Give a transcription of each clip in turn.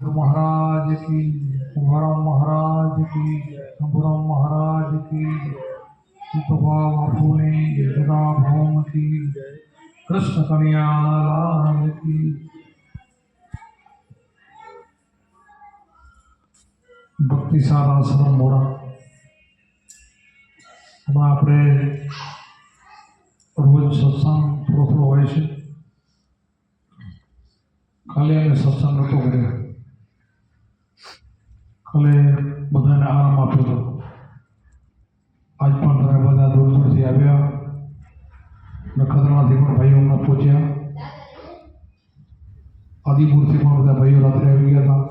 મહારાજ કી કુંવરામ મહારાજ કી શંભુરામ મહારાજ કી કૃષ્ણ કન્યાલાલ કી ભક્તિ સાર એમાં આપણે રોજ સત્સંગ થોડો થોડો હોય છે. ખાલી અમે સત્સંગ નહોતો કર્યો. કાલે બધાને આરામ આપ્યો હતો આજ પણ તમે બધા દૂર દૂરથી આવ્યા નખત્રાણાથી પણ ભાઈઓ હમણાં પહોંચ્યા આદિપુરથી પણ બધા ભાઈઓ રાત્રે આવી ગયા હતા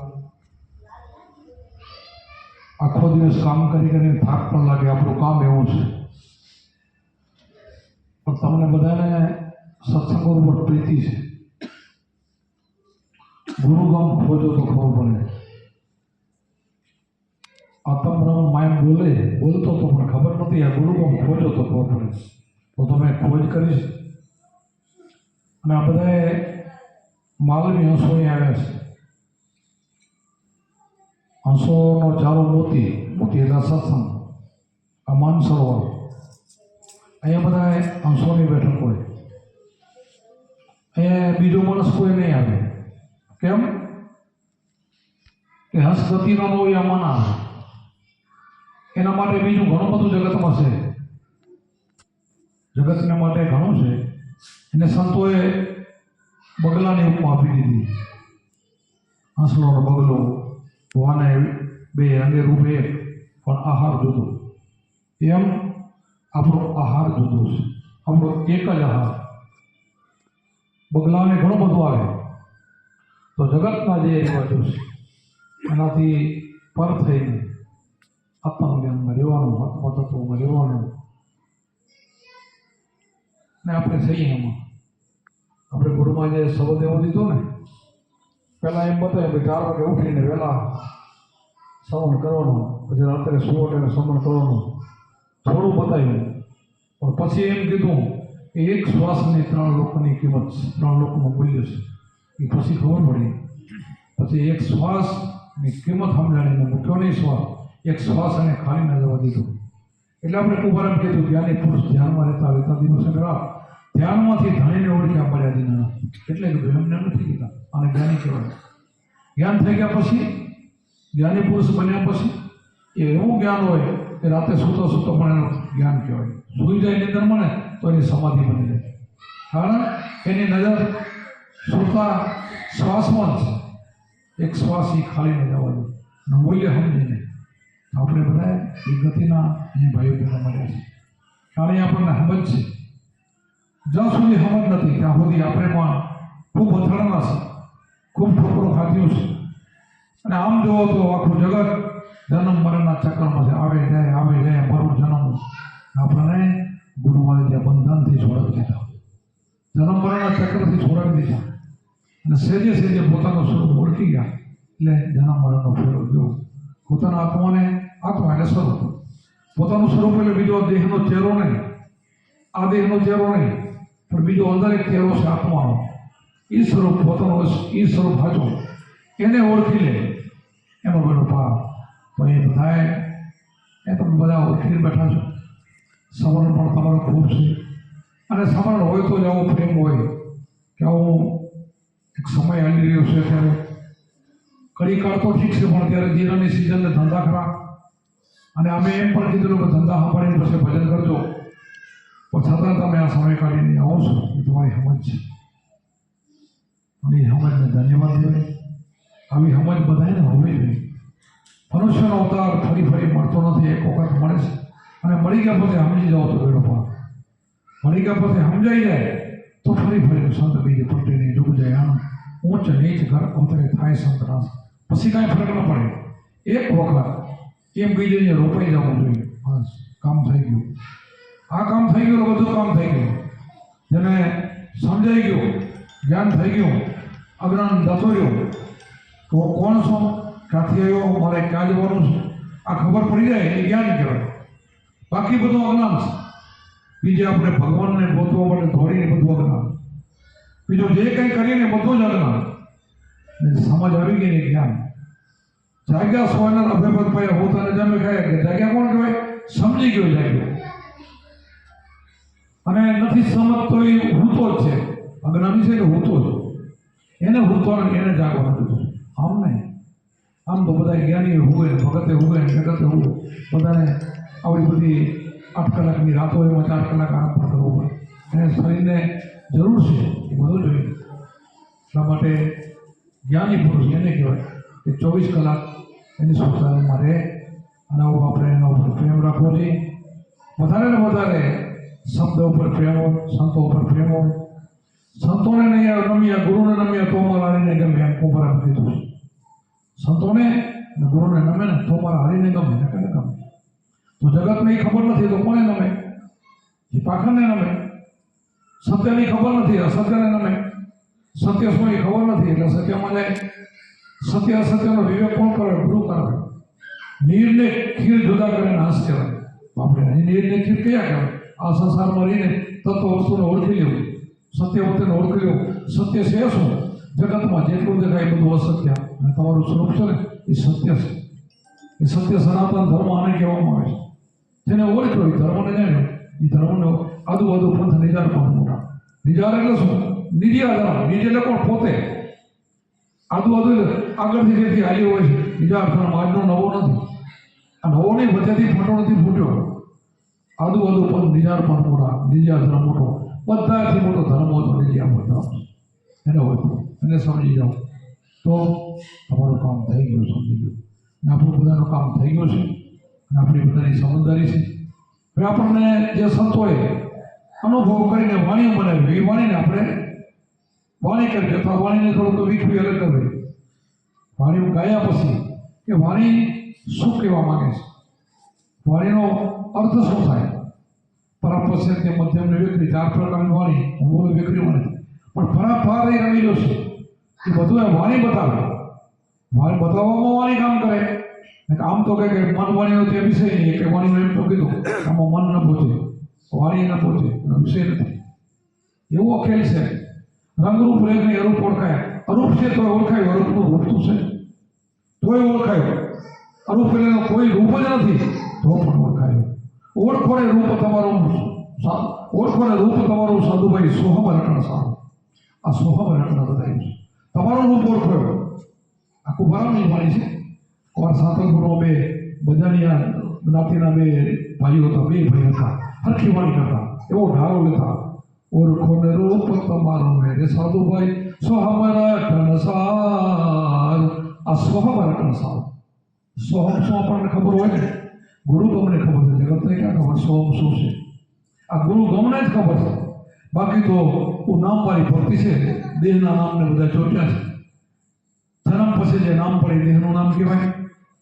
આખો દિવસ કામ કરી કરીને થાક પણ લાગે આપણું કામ એવું છે પણ તમને બધાને સત્સંગો ઉપર પ્રીતિ છે ગુરુગામ ખોજો તો ખબર પડે આત્મબ્રહ્મ માઇન્ડ બોલે, બોલતો તો, પણ ખબર નથી આ ગુરુગામ ખોજો તો ખબર પડે તો તમે ખોજ કરીશ અને આ બધાએ માલવી હંસોની આવ્યા છે. હંસોનો ચારો મોતી મોતી એટલે સત્સંગ, આ માન સરોવર અહીંયા બધા હંસોની બેઠક હોય. અહીંયા બીજો માણસ કોઈ નહીં આવે. કેમ? કે હસ્તગતિનો ગતિનો ન હોય આ મન આવે. એના માટે બીજું ઘણું બધું જગતમાં છે. જગતને માટે ઘણું છે. એને સંતોએ બગલાની ઉપમા આપી દીધી. હંસનો બગલો વાને બે અંગે રૂપે પણ આહાર જુદો એમ આપણો આહાર જુદો છે. આપણો એક જ આહાર. બગલાને ઘણું બધું આવે. તો જગતના જે રિવાજો છે, એનાથી પર થઈને આત્મજ્ઞાનમાં રહેવાનું આત્મતત્વમાં રહેવાનું ને આપણે સહી એમાં આપણે ગુરુમાં જે શબ્દ એવો દીધો ને પહેલાં એમ બતાવે કે ચાર વાગે ઉઠીને વહેલા શ્રવણ કરવાનું પછી રાત્રે સુવો એટલે શ્રવણ કરવાનું થોડું બતાવ્યું પણ પછી એમ કીધું કે એક શ્વાસની ત્રણ લોકોની કિંમત છે ત્રણ લોકોનું મૂલ્ય છે એ પછી ખબર પડી પછી એક શ્વાસની કિંમત સમજાણીને મૂક્યો નહીં શ્વાસ એક શ્વાસ અને ખાલી ન જવા દીધો. એટલે આપણે એમ કીધું, જ્ઞાની પુરુષ ધ્યાનમાં રહેતા રહેતા દિવસે કરા ધ્યાનમાંથી ધણીને ઓળખ્યા પડ્યા દીના એટલે કીધું એમને નથી કીધા. અને જ્ઞાની કહેવાય. જ્ઞાન થઈ ગયા પછી, જ્ઞાની પુરુષ બન્યા પછી, એ એવું જ્ઞાન હોય કે રાતે સૂતો સૂતો પણ એનું જ્ઞાન કહેવાય. સૂઈ જાય નિંદર મળે તો એની સમાધિ બની જાય. કારણ એની નજર સૂતા શ્વાસમાં છે. એક શ્વાસ એ ખાલી ન જવા દે. મૂલ્ય સમજીને. આપણે બધા એ ગતિના અહીંયા ભાઈઓ બહેનો મળ્યા છે કારણ આપણને હમત છે, જ્યાં સુધી હમત નથી, ત્યાં સુધી આપણે પણ ખૂબ અથડાણા છે, ખૂબ ઠોકરો ખાધ્યું છે. અને આમ જુઓ તો આખું જગત જન્મ મરણના ચક્રમાં છે. આવે જાય આવે જાય મરું જન્મ. આપણને ગુરુમાને ત્યાં બંધનથી છોડાવી દીધા. જન્મ મરણના ચક્રથી છોડાવી દીધા. અને સેજે સેજે પોતાનું સ્વરૂપ ઓળખી ગયા. એટલે જન્મ મરણનો ફેરો ગયો. પોતાના આત્માને આત્મા એટલે સ્વરૂપ. પોતાનું સ્વરૂપ એટલે બીજો દેહનો ચહેરો નહીં. આ દેહનો ચહેરો નહીં, પણ બીજો અંદર એક ચહેરો છે આત્માનો. એ સ્વરૂપ પોતાનો એ સ્વરૂપ હાચો એને ઓળખી લે. એનો બધો પાપ પણ એ બધાએ, એ તમે બધા ઓળખીને બેઠા છો. સમરણ પણ તમારો ખૂબ છે. અને સમરણ હોય તો જ આવો પ્રેમ હોય. કે આવું એક સમય આવી રહ્યો છે ત્યારે કડી કાળ તો ઠીક છે, પણ ત્યારે જીરાની સિઝનને ધંધા ખરા. અને અમે એમ પણ કીધું કે ધંધા સાંભળીને પછી ભજન કરજો. પણ છતાં તમે આ સમય કાઢીને આવો છો, એ તમારી સમજ છે. અને એ સમજને ધન્યવાદ દેવાય. આવી સમજ બધાને હોવી જોઈએ. મનુષ્યનો અવતાર ફરી ફરી મળતો નથી, એક વખત મળે છે. અને મળી ગયા પછી સમજી જાઓ તો બેડો પણ મળી ગયા પછી સમજાઈ જાય તો ફરી ફરી સંત બીજે પલટીને ડૂબ જાય. આમ ઊંચ નીચ ઘર અવતરે થાય સંત રાસ પછી કાંઈ ફરક ન પડે. એક વખત એમ કહી દઈએ રોપાઈ જવું જોઈએ. બસ, કામ થઈ ગયું. આ કામ થઈ ગયું બધું કામ થઈ ગયું. જેને સમજાઈ ગયું, જ્ઞાન થઈ ગયું, અજ્ઞાન જતો રહ્યો, તો કોણ છો? ક્યાંથી આવ્યો? મારે ક્યાં જવાનું છે? આ ખબર પડી જાય, એ જ્ઞાન કહેવાય. બાકી બધું અજ્ઞાન છે. બીજે આપણે ભગવાનને ગોતવા માટે દોડીને બધું અજ્ઞાન. બીજું જે કંઈ કરીએ ને બધું જ અજ્ઞાન. સમજ આવી ગઈ ને જ્ઞાન જાગ્યા સોના અભયપદ ભાઈ હું તને જમે કહે કે જાગ્યા કોણ કહેવાય? સમજી ગયો જાગ્યો. અને નથી સમજતો એ હૂતો જ છે. અજ્ઞાની છે કે હૂતો જ. એને હૂતો એને જાગવા નથી આમ નહીં. આમ તો બધા જ્ઞાની હુએ, ભગતે હુએ, જગતે હુએ. બધાને આવી બધી આઠ કલાકની રાતો એમાં ચાર કલાક આરામ પણ કરવો પડે. એને શરીરને જરૂર છે, એ બધું જોઈએ. એટલા માટે જ્ઞાની પુરુષ, એને કહેવાય કે ચોવીસ કલાક એની રહે અને આવું આપણે એના ઉપર પ્રેમ રાખવો જોઈએ. વધારે ને વધારે શબ્દ ઉપર પ્રેમ હોય, સંતો ઉપર પ્રેમ હોય. સંતોને નહીં રમ્યા, ગુરુને રમ્યા તો મારા હરીને ગમે એમ કુંભારા કીધું છે. સંતોને ગુરુને નમે ને તો મારા હરીને ગમે ને કને ગમે? તો જગતને ખબર નથી તો કોને નમે એ પાખંડને નમે સત્યની ખબર નથી અસત્યને નમે સત્ય શું એ ખબર નથી, એટલે સત્યમાં જાય. સત્ય અસત્યનો વિવેક કોણ કરે? ગુરુ કરે. નીરને ખીર જુદા કરે નાશ કહેવાય. આપણે અહીં નીરને ખીર કયા કહેવાય? આ સંસારમાં રહીને તત્વ વસ્તુને ઓળખી લેવું સત્ય વસ્તુને ઓળખી લેવું સત્ય છે શું? જગતમાં જેટલું દેખાય બધું અસત્ય. અને તમારું સ્વરૂપ છે ને, એ સત્ય છે. એ સત્ય સનાતન ધર્મ આને કહેવામાં આવે છે. જેને ઓળખ્યો એ ધર્મને જાણ્યો. એ ધર્મનો આજુબાજુ પંથ નિજાર પંથ મોટા નિજાર એટલે શું? ધર્મ નિજ એટલે કોણ પોતે? આદુ આગળથી જેથી આવી હોય છે બીજા ધર્મ આજનો નવો નથી. આ નવો નહીં, વચ્ચેથી ફોટો નથી, ફૂટ્યો. આદુ આદુ પણ નિજાર પણ મોટા નિજિયા ધર્મ મોટો. બધાથી મોટો ધર્મ હતો નિજિયા બધા એને હોય એને સમજી જાઓ. તો તમારું કામ થઈ ગયું, સમજી ગયું. અને આપણું બધાનું કામ થઈ ગયું છે. અને આપણી બધાની સમજદારી છે. હવે આપણને જે સંતોએ અનુભવ કરીને વાણીઓ બનાવી, એ વાણીને આપણે વાણી કરશે અથવા વાણીને થોડુંક વીખવી અલગ કરવી વાણી ગાયા પછી કે વાણી શું કહેવા માંગે છે? વાણીનો અર્થ શું થાય? પરાપસ્ય કે મધ્યમ ને વિકરી ચાર પ્રકારની વાણી હું બોલું મને. પણ ફરાફાર એ રમેલો છે. એ બધું એ વાણી બતાવે. વાણી બતાવવામાં વાણી કામ કરે. આમ તો કહે કે મન વાણીનો તે વિષય નહીં કે વાણીનો એમ તો કીધું. આમાં મન ન પહોંચે વાણી ન પહોંચે વિષય નથી. એવો ખેલ છે. રંગરૂપ રેખ ને અરૂપ ઓળખાય. અરૂપ છે તો ઓળખાય, અરૂપનું રૂપ તો છે તોય ઓળખાય. અરૂપ એટલે કોઈ રૂપ જ નથી, તો પણ ઓળખાય. ઓળખોડે રૂપ તમારું સા- ઓળખો ને રૂપ તમારું સાધુભાઈ સોહમ રટણ સારું આ સોહમ રટણ બતાવ્યું છે. તમારું રૂપ ઓળખો આખું બરાબરની વાણી છે. અમારા સાતલપુરમાં બે, બધાની જ્ઞાતિના બે ભાઈઓ હતા, બે ભાઈ હતા. હરખી વાણી કરતા. એવો ઢારો લેતા. ઓળખો ને રૂપ તમારું મેરે સાધુભાઈ સોહમ રટણ સાર આ સોહમ રટણ સાર સોહમ શું આપણને ખબર હોય ને? ગુરુ ગમને ખબર છે. જગતને ક્યાં ખબર? સોહમ શું છે? આ ગુરુ ગમને જ ખબર છે. બાકી તો હું નામવાળી ભક્તિ છે. દેહના નામને બધા ચોટ્યા છે. જન્મ પછી જે નામ પડે દેહનું નામ કહેવાય?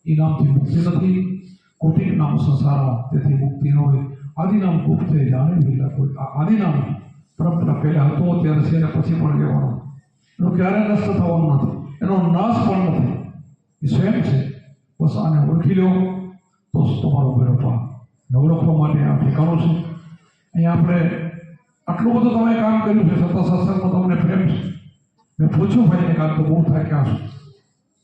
એ નામથી મુક્તિ નથી. કોટિક નામ સંસારમાં. તેથી મુક્તિ ન હોય. આદિ નામ ગુપ્ત જાણે ભીલા કોઈ આદિ નામ પરંપરા પહેલા હતો અત્યારે છે અને પછી પણ લેવાનો. એનો ક્યારે નષ્ટ થવાનું નથી. એનો નાશ પણ નથી. એ સ્વયં છે. બસ આને ઓળખી લો, તો તમારો બેડપા નવરખવા માટે આ ઠેકાણું છે. અહીંયા આપણે આટલું બધું તમે કામ કર્યું છે, સત્તા સત્સંગમાં તમને પ્રેમ છે. મેં પૂછ્યું ભાઈને કામ તો બહુ થાય ક્યાં છું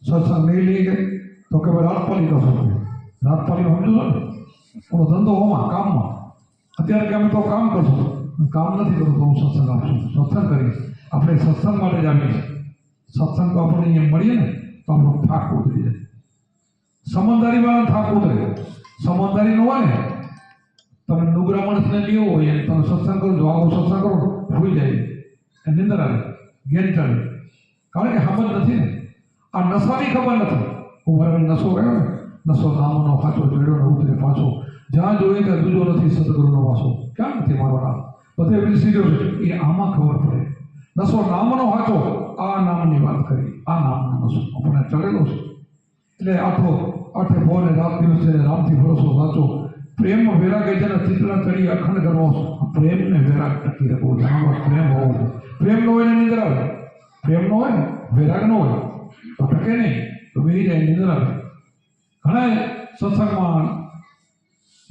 સત્સંગ નહીં લઈ ગઈ તો કે ભાઈ રાતપાલી કરશો તમે રાતપાલી સમજો છો ને ધંધો હોમાં, કામમાં. અત્યારે કે અમે તો કામ કરશું. કામ નથી કરતું તો હું સત્સંગ આપશું. સત્સંગ કરીશ આપણે સત્સંગ માટે જ આવીએ સત્સંગ તો આપણને અહીંયા મળીએ ને, તો આપણો થાક ઉતરી જાય. સમજદારી વાળા થાક ઉતરે. સમજદારી ન હોય ને, તમે નુગરા માણસને લેવો હોય તમે સત્સંગ કરો, જો આવો સત્સંગ કરો, ભૂલી જાય. એ નિંદર આવે ઘેર ચડે કારણ કે સમજ નથી ને, આ નશાની ખબર નથી. હું મારે નશો રહ્યો ને, નશો નામનો પાછો જોડ્યો ને ઉતરે પાછો. જ્યાં જોઈએ ત્યાં બીજો નથી સદગુરુનો વાસો ક્યાં નથી મારો નામ? બધે વિલસી ગયો છે. એ આમાં ખબર પડે. નસો નામનો વાંચો આ નામની વાત કરી. આ નામનો નશો આપણે ચડેલો છે. એટલે આખો આઠે ભોને રાત દિવસ છે, રામથી ભરોસો સાચો. પ્રેમ વેરાગે જેને ચિત્ર ચડી અખંડ કરવો પ્રેમને વેરાગ ટકી રાખવો જાણવા પ્રેમ હોવો. પ્રેમ ન હોય ને નિંદર આવે પ્રેમ ન હોય ને વેરાગ ન હોય. તો ટકે નહીં, તો બેસી જાય નિંદર આવે ઘણા સત્સંગમાં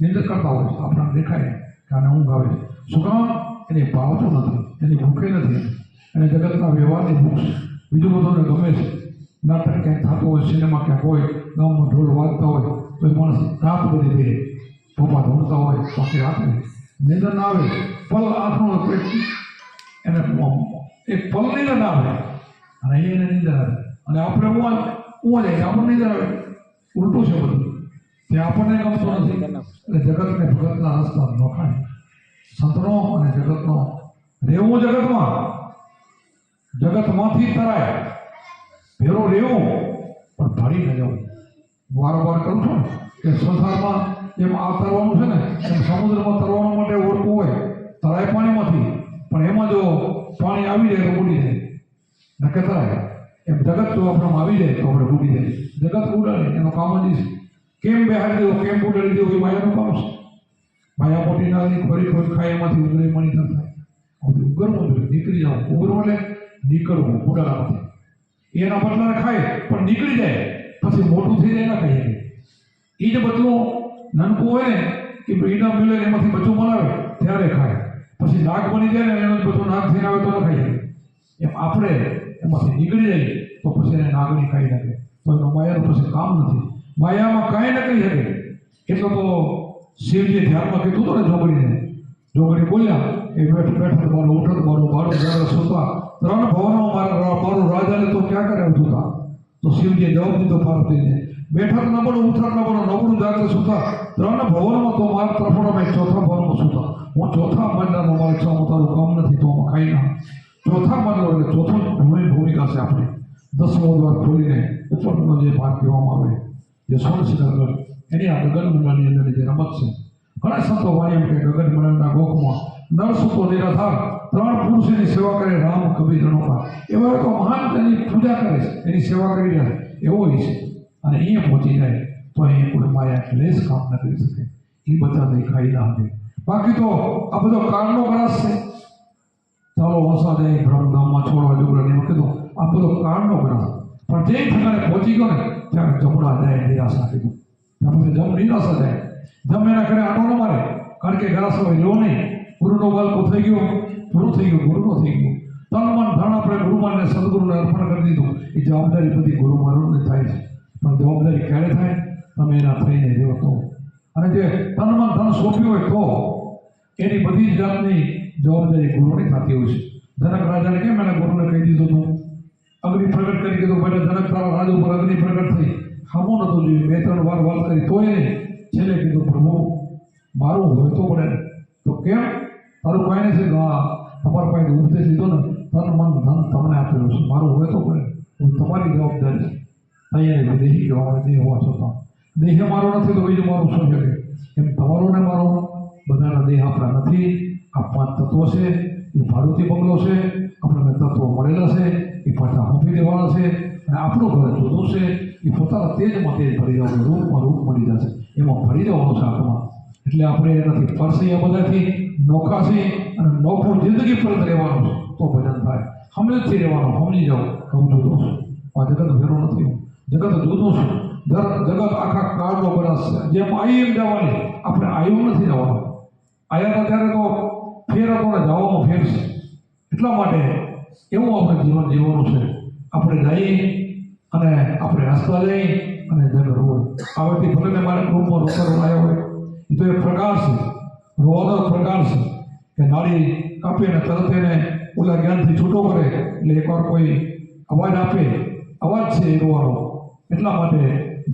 નિંદર કરતા હોય આપણને દેખાય કે આને ઊંઘ આવે છે. શું કામ એને ભાવતું નથી એની ભૂખે નથી. અને જગતના વ્યવહારની ભૂખ બીજું બધું ગમે છે. નાટક ક્યાંક થતું હોય સિનેમા ક્યાંક હોય ગામમાં ઢોલ વાગતા હોય તો એ માણસ રાત બધી દે ભોપા ઢોળતા હોય બાકી રાત્રે. નિંદર ના આવે પલ આંખનો એને એક પલ નિંદર ના આવે. અને એને નિંદર આવે. અને આપણે ઉવા ઉવા જાય આપણને નિંદર આવે. ઉલટું છે બધું. તે આપણને ગમતું નથી. એટલે જગતને ભગતના રસ્તા નોખાય. સંતનો અને જગતનો. રહેવું જગતમાં. જગતમાંથી તરાય. ભેરો રહેવું, પણ ભાડી ન જવું. વારંવાર કરું છું ને, કે સંસારમાં એમ આ તરવાનું છે ને, એમ સમુદ્રમાં તરવા માટે ઓળખવું હોય, તરાય પાણીમાંથી. પણ એમાં જો પાણી આવી જાય તો ઉડી જાય. નકે તરાય. એમ જગત જો આપણામાં આવી જાય તો આપણે ઉડી જાય. જગત ઉડાડે, એનું કામ જ છે. કેમ બેહાડી દેવું, કેમ ઉડાડી દેવું એ માયાનું કામ છે. માયા મોટી નાની ખોરી ખોરી ખાય એમાંથી ઉગરી મણી ન થાય. હવે ઉગરવું જોઈએ નીકળી જાવ ઉગરવું એટલે નીકળવું ઉડાડવાથી એના બદલાને ખાય, પણ નીકળી જાય. પછી મોટું થઈ જાય ના ખાઈ એ જ બદલું નાનકું હોય ને, કે ઈના મિલે એમાંથી બચ્ચું બનાવે ત્યારે ખાય. પછી નાક બની જાય ને, એનો બધું નાક થઈને આવે તો ન ખાઈ એમ આપણે એમાંથી નીકળી જઈએ, તો પછી એને નાગણી ખાઈ નાખે. તો એનું માયાનું પછી કામ નથી. માયામાં કાંઈ ન કરી શકે. એટલો તો શિવજી ધ્યાનમાં કીધું હતું ને જોગડીને જોગડી બોલ્યા, એ બેઠ બેઠ મારો ઉઠત મારો મારો જ્યારે સુતા ત્રણ ભવનો મારા મારો રાજાને તો ક્યાં કરે સુતા તો? શિવજીએ જવાબ દીધો પાર્વતીને બેઠક ન બનો, ઉઠક ન બનો નવડું જાતે સુતા ત્રણ ભવનમાં તો મારા ત્રફોડામાં ચોથા ભવનમાં સુતા હું ચોથા મંડળમાં મારે છો, હું તારું કામ નથી, તો આમાં ખાઈ ના. ચોથા મંડળ એટલે ચોથું ભૂમિ ભૂમિકા છે આપણી. દસમો દ્વાર ખોલીને ઉપરનો જે ભાગ કહેવામાં આવે, જે સોળશીકર એની આ ગગન મંડળની અંદર જે રમત છે, ઘણા સંતો વાણી એમ કે ગગન મંડળના ગોખમાં નર સુતો નિરાધાર ત્રણ પુરુષોની સેવા કરે, રામ, કબીર અનોખા એવા તો મહાન તેની પૂજા કરે છે, એની સેવા કરી રહ્યા એવો છે. અને અહીંયા પહોંચી જાય તો એ કોઈ માયા ક્લેશ કામ ન કરી શકે. એ બધા ના શકે બાકી તો આ બધો કાળનો ગ્રાસ છે. ચાલો વસા જાય બ્રહ્મધામમાં છોડવા જુગરાની એમ કીધું આ બધો કાળનો ગ્રાસ. પણ જે ઠેકાણે પહોંચી ગયો ને, ત્યારે જમણા જાય નિરાશા કીધું જમ ન જાય જમ એના ઘરે આટો ન મારે. કારણ કે ગ્રાસ હોય, લો નહીં. ગુરુનો બાળકો થઈ ગયો, ગુરુ થઈ ગયો ગુરુનો થઈ ગયો. તન મન ધન આપણે ગુરુમાનને સદગુરુને અર્પણ કરી દીધું. એ જવાબદારી બધી ગુરુ મારુને થાય છે. પણ જવાબદારી ક્યારે થાય? તમે એના થઈને રહ્યો તો અને જે તન મન ધન સોંપ્યું હોય તો એની બધી જ જાતની જવાબદારી ગુરુની થતી હોય છે. જનક રાજાને કેમ એના ગુરુને કહી દીધું હતું અગ્નિ પ્રગટ કરી દીધું પહેલાં જનક તારા રાજ ઉપર અગ્નિ પ્રગટ થઈ. ખામો નતો જોઈએ બે ત્રણ વાર વાત કરી તોય નહીં છેલ્લે કીધું પ્રભુ મારું હોય તો પડે. તો કેમ? તારું કાંઈ નથી? હા, તમારા પાસે ઉપદેશ લીધો ને તન મન ધન તમને આપેલું છે. મારું હોય તો પડે. હું તમારી જવાબદારી છે. અહીંયા દેહી કહેવામાં દેહ હોવા છતાં. દેહ મારો નથી તો બીજું મારું શું શકે એમ તમારો ને મારો. બધાના દેહ આપણા નથી. આ પાંચ તત્વો છે. એ ભાડુતી બંગલો છે. આપણને તત્વો મળેલા છે. એ પાછા મૂકી દેવાના છે. અને આપણું ઘર જુદું છે. એ પોતાના તેજમાં તેજ ભરી જવાનું રૂપમાં રૂપ મળી જશે એમાં ભરી જવાનું છે આત્મા. એટલે આપણે એનાથી પરસી આ બધાથી, નોખાશે અને નોખું જિંદગી પર રહેવાનું છે. તો ભજન થાય. હમણાંથી રહેવાનું સમજી જાઓ. હું જુદો છું. આ જગત ભેરો નથી. જગત જુદો છું. જગત આખા કાળનો બનાસ છે. જેમ આવી એમ જવાની. આપણે આવ્યું નથી જવાનું. આવ્યા ત્યારે તો ફેર હતો ને જવાનો ફેર એટલા માટે એવું આપણે જીવન જીવવાનું છે. આપણે જઈએ અને આપણે હસતા જઈએ અને જગ રોડ આ વ્યક્તિ ભલે મારા ગ્રુપમાં રોકડ આવ્યો હોય તો એ પ્રકાર છે. રોવાનો પ્રકાર છે કે નાળી કાપીને તરત એને ઓલા જ્ઞાનથી છૂટો કરે, એટલે એકવાર કોઈ અવાજ આપે, અવાજ છે એ રોવાનો. એટલા માટે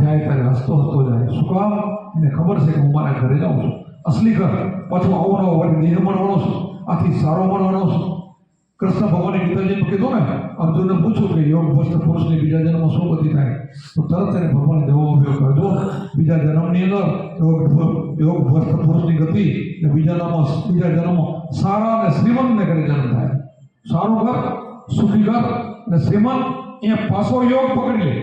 જાય ત્યારે હસતો હસતો જાય. શું કામ? એને ખબર છે કે હું મારા ઘરે જાઉં છું. અસલી ઘર, પાછું આવો નવો વળી દેહ મળવાનો છું. આથી સારો મળવાનો છું. કૃષ્ણ ભગવાને ગીતાજીમાં કીધું ને, અર્જુનને પૂછ્યું કે યોગ ભ્રષ્ટ પુરુષને બીજા જન્મમાં શું ગતિ થાય? તો તરત એને ભગવાન જવાબ આપ્યો કરજો બીજા જન્મની અંદર યોગ યોગ ભ્રષ્ટ પુરુષની ગતિ ને બીજા નામમાં બીજા જન્મમાં સારા અને શ્રીમંતને કરે જન્મ થાય. સારું ઘર, સુખી ઘર અને શ્રીમંત, અહીંયા પાછો યોગ પકડી લે.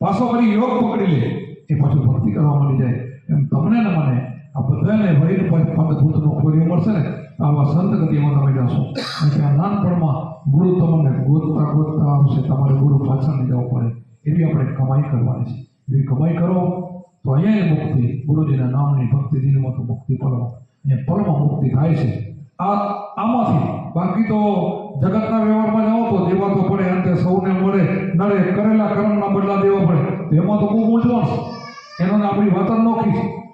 પાછો વળી યોગ પકડી લે. એ પાછું ભક્તિ કરવા મળી જાય. એમ તમને ને મને આ બધાને વળી પદ ભૂતનો ખોરીઓ મળશે ને આવા સંત ગતિમાં તમે જશો. અને ત્યાં નાનપણમાં ગુરુ તમને ગોતતા ગોતતા આવશે, તમારે ગુરુ પાછળ લઈ જવું પડે. એવી આપણે કમાઈ કરવાની છે. એવી કમાઈ કરો, તો અહીંયા મુક્તિ. ગુરુજીના નામની ભક્તિ દિનમાં તો મુક્તિ પડો. અહીંયા પરમાં મુક્તિ થાય છે. આ આમાંથી, બાકી તો જગતના વ્યવહારમાં જાઓ તો દેવા તો પડે, અંતે સૌને મળે. નડે, કરેલા કર્મના બદલા દેવા પડે. એમાં તો બહુ મૂંઝવણ એનો આપણી વાત નોખી છે.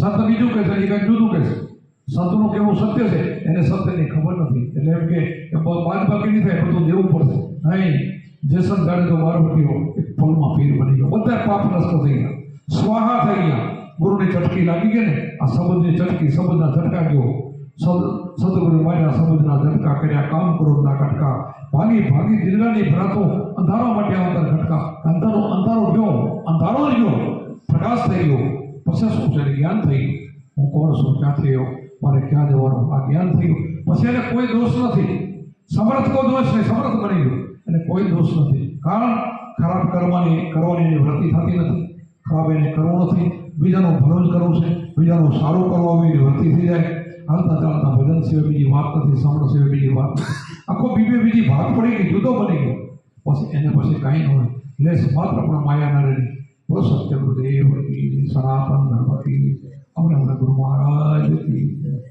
સંત બીજું કહે એ કંઈક જુદું કહે છે. સંતનું કેવું સત્ય છે? એને સત્યની ખબર નથી. એટલે એમ કે, એ બ- બાદ બાકી નહીં થાય બધું દેવું પડશે. નહીં. જેસન ગાડે તો મારો પીવો એક પલમાં પીર બની ગયો. બધા પાપ નષ્ટ થઈ ગયા. સ્વાહા થઈ ગયા. ગુરુની ચટકી લાગી ગઈ ને? આ શબ્દની ચટકી, શબ્દના ઝટકા ગયો સદ સદગુરુ માર્યા, શબ્દના ઝટકા કર્યા. કામ ક્રોધના કટકા. ભાગી ભાગી દિલડાની ભરાતો અંધારો માટે અંતર ઘટકા અંધારો અંધારો ગયો અંધારો જ ગયો પ્રકાશ થઈ ગયો. પછી શું છે? જ્ઞાન થઈ ગયું. હું કોણ છું? ક્યાંથી આવ્યો? મારે ક્યાં જવાનું? આ જ્ઞાન થયું. પછી એને કોઈ દોષ નથી. સમર્થ કો દોષ નહીં. સમર્થ બની ગયો. એને કોઈ દોષ નથી. કારણ ખરાબ કરવાની કરવાની એની વૃત્તિ થતી નથી. ખરાબ એને કરવું નથી. બીજાનું ભલું જ કરવું છે. બીજાનું સારું કરવું એની વૃત્તિ થઈ જાય. હાલતા ચાલતા ભજન સિવાય બીજી વાત નથી સમર સિવાય બીજી વાત નથી. આખો બીબે બીજી ભાગ પડી ગઈ, જુદો બની ગયો. પછી એને પછી કાંઈ ન હોય. લેસ માત્ર પણ માયા ન રહી. બોલો સત્ય દેવ કી સનાતન ધર્મ அவர் அவருக்கு மாறாது தெரியும்